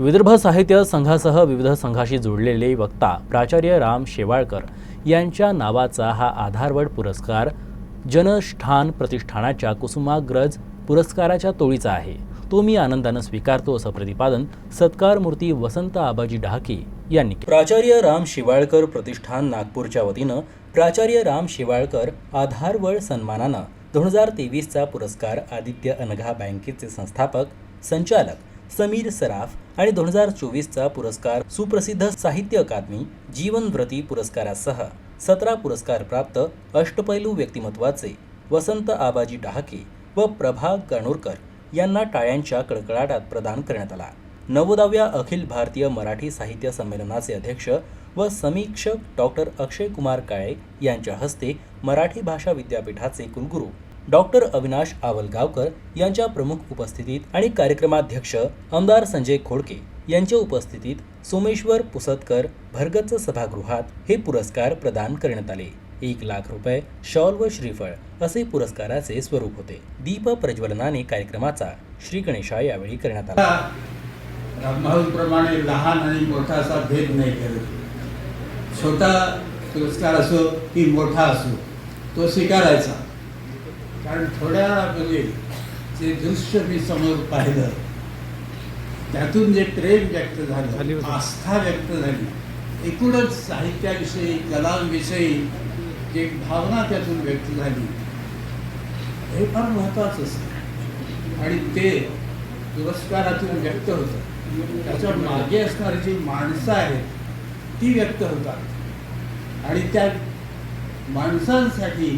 विदर्भ साहित्य संघासह विविध संघाशी जोडलेले वक्ता प्राचार्य राम शेवाळकर यांच्या नावाचा हा आधारवड पुरस्कार जनष्ठान प्रतिष्ठानाच्या कुसुमाग्रज पुरस्काराच्या तोळीचा आहे. तो मी आनंदानं स्वीकारतो असं प्रतिपादन सत्कार मूर्ती वसंत आबाजी डहाके यांनी प्राचार्य राम शिवाळकर प्रतिष्ठान नागपूरच्या वतीनं प्राचार्य राम शिवाळकर आधारवड सन्मानानं दोन हजार तेवीसचा पुरस्कार आदित्य अनघा बँकेचे संस्थापक संचालक समीर सराफ आणि दोन हजार चोवीसचा पुरस्कार सुप्रसिद्ध साहित्य अकादमी जीवनव्रती पुरस्कारासह सतरा पुरस्कार प्राप्त अष्टपैलू व्यक्तिमत्वाचे वसंत आबाजी डहाके व प्रभा गणोरकर यांना टाळ्यांच्या कडकडाटात प्रदान करण्यात आला. नवोदाव्या अखिल भारतीय मराठी साहित्य संमेलनाचे अध्यक्ष व समीक्षक डॉक्टर अक्षय कुमार काळे यांच्या हस्ते मराठी भाषा विद्यापीठाचे कुलगुरू डॉक्टर अविनाश आवलगावकर यांच्या प्रमुख उपस्थितीत आणि कार्यक्रमाध्यक्ष आमदार संजय खोडके यांच्या उपस्थितीत सोमेश्वर पुसतकर भरगच्च सभागृहात हे पुरस्कार प्रदान करण्यात आले. एक लाख रुपये शॉल व श्रीफळ असे पुरस्काराचे स्वरूप होते. दीप प्रज्वलनाने कार्यक्रमाचा श्री गणेशा यावेळी करण्यात आला. प्रमाणे लहान आणि मोठा असा भेद नाही करत छोटा पुरस्कार असो की मोठा असो तो स्वीकारायचा. कारण थोड्या वेळापूर्वी जे दृश्य मी समोर पाहिलं त्यातून जे प्रेम व्यक्त झालं आस्था व्यक्त झाली. एकूणच साहित्याविषयी कलांविषयी जी भावना त्यातून व्यक्त झाली हे फार महत्वाचं असतं. आणि ते पुरस्कारातून व्यक्त होतं. त्याच्यामागे असणारी जी माणसं आहेत ती व्यक्त होतात. आणि त्या माणसांसाठी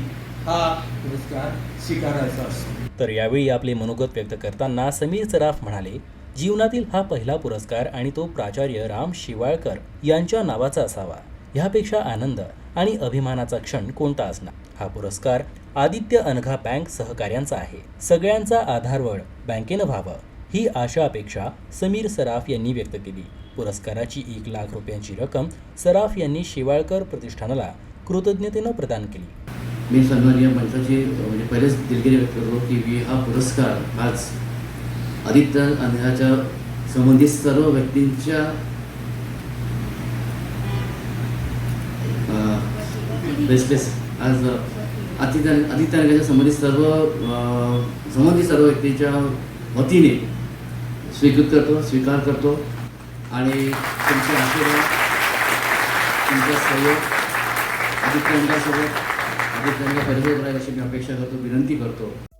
हा पुरस्कार स्वीकारायचा असतो. तर यावेळी आपले मनोगत व्यक्त करताना समीर सराफ म्हणाले जीवनातील हा पहिला पुरस्कार आणि तो प्राचार्य राम शिवाळकर यांच्या नावाचा असावा. ह्यापेक्षा आनंद आणि अभिमानाचा क्षण कोणता असणार? हा पुरस्कार आदित्य अनघा बँक सहकार्यांचा आहे. सगळ्यांचा आधारवड बँकेनं व्हावं ही आशा अपेक्षा समीर सराफ यांनी व्यक्त केली. पुरस्काराची एक लाख रुपयांची रक्कम सराफ यांनी शिवाळकर प्रतिष्ठानाला कृतज्ञतेनं प्रदान केली. मी सन्मान या मंचाची म्हणजे पहिलेच दिलगिरी व्यक्त करतो की मी हा पुरस्कार आज आदित्य अंधाच्या संबंधित सर्व व्यक्तींच्या बेसलेस आज आदित्य आदित्य संबंधित सर्व संबंधित सर्व व्यक्तींच्या वतीने स्वीकृत करतो स्वीकार करतो. आणि तुमचे आशीर्वाद तुमचा सहयोग आदित्य अंगासोबत आदित्य कर्ज परिचय अशी मी अपेक्षा करतो विनंती करतो.